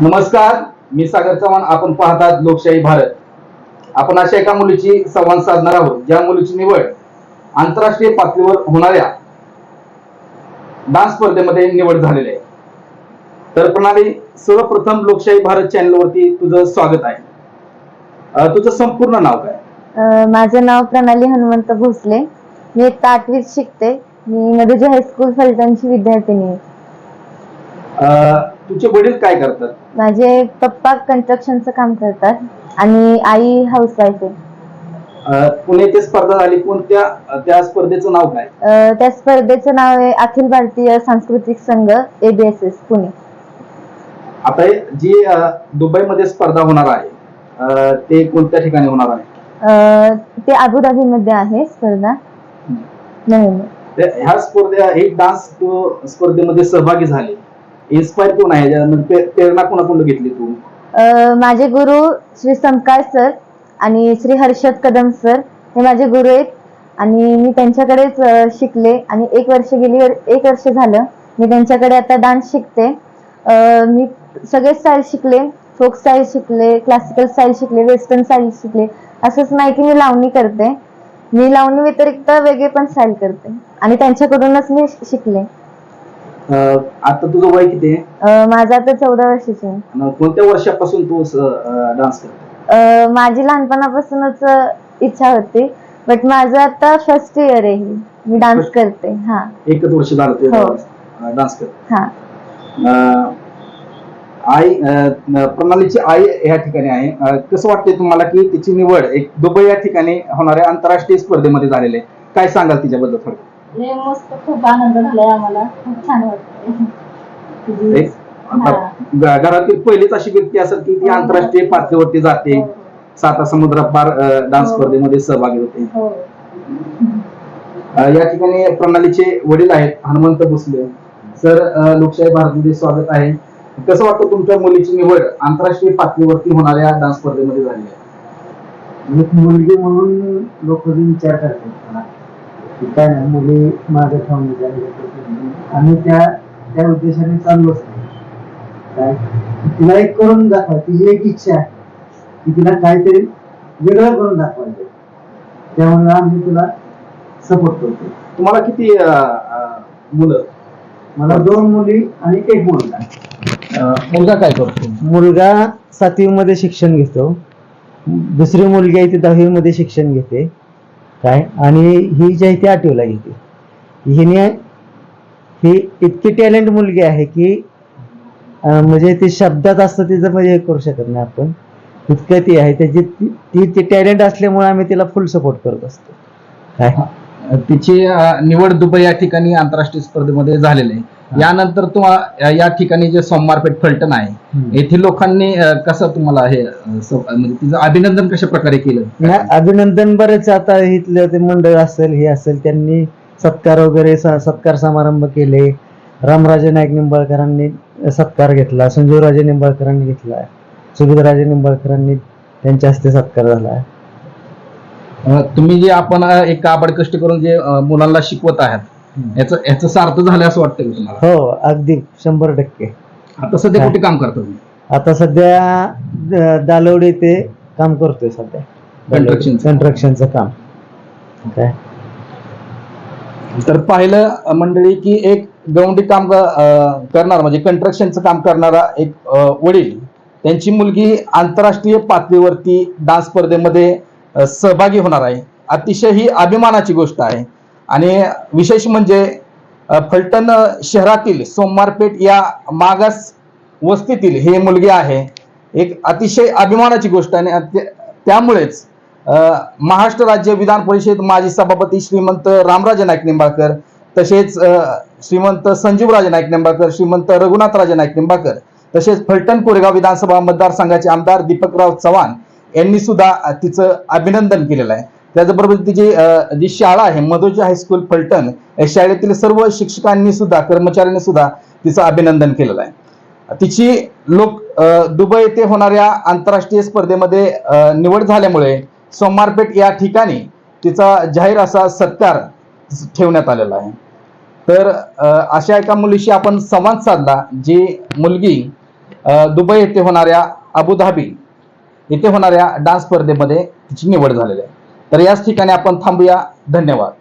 नमस्कार मी सागर चव्हाण. आपण पाहतात लोकशाही भारत. आपण अशा एका मुलीची संवाद साधणार आहोत. ज्या मुलीची निवड आंतरराष्ट्रीय पातळीवर होणाऱ्या डान्स स्पर्धेमध्ये निवड झालेली आहे. तर प्रणाली सर्वप्रथम लोकशाही भारत चॅनलवरती तुझं स्वागत आहे. तुझं संपूर्ण नाव काय? माझं नाव प्रणाली हनुमंत भोसले. मी इयत्ता आठवीत शिकते. मी मधुजी हायस्कूल फलटणची विद्यार्थिनी आहे तुझे वडील काय करतात? माझे पप्पा कन्स्ट्रक्शनचं काम करतात आणि आई हाऊसवाईफ आहे. अं, पुणे ते स्पर्धा झाली. कोणत्या त्या स्पर्धेचं नाव काय? अ, त्या स्पर्धेचं नाव आहे अखिल भारतीय सांस्कृतिक संघ एबीएसएस पुणे. आता हे जी अं, दुबईमध्ये स्पर्धा होणार आहे अं, ते कोणत्या ठिकाणी होणार आहे? अ, ते अबुधाबी मध्ये आहे स्पर्धा. नवीन. ते- ह्या स्पर्धे ही डान्स तू स्पर्धेमध्ये सहभागी झाली. इन्स्पायर कोण आहे? म्हणजे प्रेरणा कोणाकडून घेतली तू? अ, माझे गुरु श्री संकाळ सर आणि श्री हर्षद कदम सर हे माझे गुरु आहेत. आणि मी त्यांच्याकडेच अ, शिकले. आणि एक वर्ष गेली एक वर्ष झालं मी त्यांच्याकडे आता डान्स शिकते. अ, मी सगळे स्टाईल शिकले. फोक स्टाईल शिकले क्लासिकल स्टाईल शिकले वेस्टर्न स्टाईल शिकले. असंच नाही की मी लावणी करते. मी लावणी व्यतिरिक्त वेगळे पण स्टाईल करते. आणि त्यांच्याकडूनच मी शिकले. आता तुझं वय किती आहे? अ, माझं आता चौदा वर्षाची आहे. आणि कोणत्या वर्षापासून तू डान्स करते अ, माझी लहानपणापासूनच अ, इच्छा होती. बट माझं आता फर्स्ट इयर आहे ही. मी डान्स करते. हा. एकच वर्ष झालं तू हो. डान्स करते. हा. अं, आई अं, प्रणालीची आई या ठिकाणी आहे. अं, कसं वाटतंय तुम्हाला की तिची निवड एक दुबई या ठिकाणी होणाऱ्या आंतरराष्ट्रीय स्पर्धेमध्ये झालेली आहे? काय सांगाल तिच्याबद्दल थोडं लय मस्त खूप आनंद झालाय आम्हाला. खूप छान वाटतंय. एक आता घ- घरातील पहिलीच अशी व्यक्ती असेल की ती हो. आंतरराष्ट्रीय पातळीवरती जाते. साता समुद्रापार अं, डान्स हो. स्पर्धेमध्ये सहभागी होते. हो. अं, या ठिकाणी प्रणालीचे वडील आहेत हनुमंत भोसले. सर अं, लोकशाही भारतमध्ये स्वागत आहे. कसं वाटतं तुमच्या मुलीची निवड आंतरराष्ट्रीय पातळीवरती होणाऱ्या डान्स स्पर्धेमध्ये झाली आहे? एक मुलगी म्हणून लोक विचार करतात. मला काय नाही मुली मागे ठेवून. आम्ही त्या त्या उद्देशाने चाललोच नाही काय? तिला एक करून दाखवा तिची एक इच्छा आहे की तिला काहीतरी वेगळं करून दाखवायचं त्यामुळे आम्ही तुला सपोर्ट करतो तुम्हाला किती मुलं? मला दोन मुली आणि एक मुलगा. मुलगा काय करतो? मुलगा सातवी मध्ये शिक्षण घेतो. दुसरी मुलगी आहे ती दहावी मध्ये शिक्षण घेते. काय? आणि ही जी आहे ती आठवीला घेते हिने ही इतकी टॅलेंट मुलगी आहे की म्हणजे ती शब्दात असतं तिचं म्हणजे हे करू शकत नाही आपण. इतकं ती आहे. त्याची ती- ती टॅलेंट असल्यामुळे आम्ही तिला फुल सपोर्ट करत असतो. काय? तिची निवड दुबई या ठिकाणी आंतरराष्ट्रीय स्पर्धेमध्ये झालेली आहे. यानंतर तुम्हाला या ठिकाणी जे सोमवारपेठ फलटण आहे. येथील लोकांनी कसं तुम्हाला हे म्हणजे तिचं अभिनंदन कशा प्रकारे केलं? अभिनंदन बरेच आता इथलं ते मंडळ असेल हे असेल त्यांनी सत्कार वगैरे सत्कार समारंभ केले. रामराजे नाईक निंबाळकरांनी सत्कार घेतला संजीवराजे निंबाळकरांनी घेतला सुभीधराजे निंबाळकरांनी त्यांच्या हस्ते सत्कार झाला. तुम्ही जे आपण एक काबड कष्ट करून जे मुलांना शिकवत आहात याचं याचं सार्थ झालं असं वाटतं का तुम्हाला? हो अगदी. शंभर टक्के. आता सध्या कुठे काम करतो तुम्ही? आता सध्या द- दालवडी ते काम करतोय सध्या. Construction चं. कंस्ट्रक्शनचं काम. काय? तर पाहिलं अं, मंडळी की एक गवंडी काम क- अं, करणारा म्हणजे कंस्ट्रक्शनचं काम करणारा एक अं, वडील त्यांची मुलगी आंतरराष्ट्रीय पातळीवरती डान्स स्पर्धेमध्ये अं, सहभागी होणार आहे. अतिशय ही अभिमानाची गोष्ट आहे. आणि विशेष म्हणजे फलटण शहरातील सोमवारपेठ या मागास वस्तीतील ही मुलगी आहे. एक अतिशय अभिमानाची गोष्ट आणि त्यामुळेच महाराष्ट्र राज्य विधान परिषद माजी सभापती श्रीमंत रामराजे नाईक निंबाळकर तसेच श्रीमंत संजीवराजे नाईक निंबाळकर श्रीमंत रघुनाथराजे नाईक निंबाळकर तसेच फलटण कोरेगाव विधानसभा मतदारसंघाचे आमदार दीपकराव चव्हाण यांनी सुद्धा तिचं अभिनंदन केलेलं आहे. त्याचबरोबर तिची जी शाळा आहे मधोजी हायस्कूल फलटण या शाळेतील सर्व शिक्षकांनी सुद्धा कर्मचाऱ्यांनी सुद्धा तिचं अभिनंदन केलेलं आहे. तिची लोक दुबई येथे होणाऱ्या आंतरराष्ट्रीय स्पर्धेमध्ये निवड झाल्यामुळे सोमवारपेठ या ठिकाणी तिचा जाहीर असा सत्कार ठेवण्यात आलेला आहे. तर अशा एका मुलीशी आपण संवाद साधला जी मुलगी दुबई येथे होणाऱ्या अबुधाबी येथे होणाऱ्या डान्स स्पर्धेमध्ये तिची निवड झालेली आहे. तर याच ठिकाणी आपण थांबूया. धन्यवाद.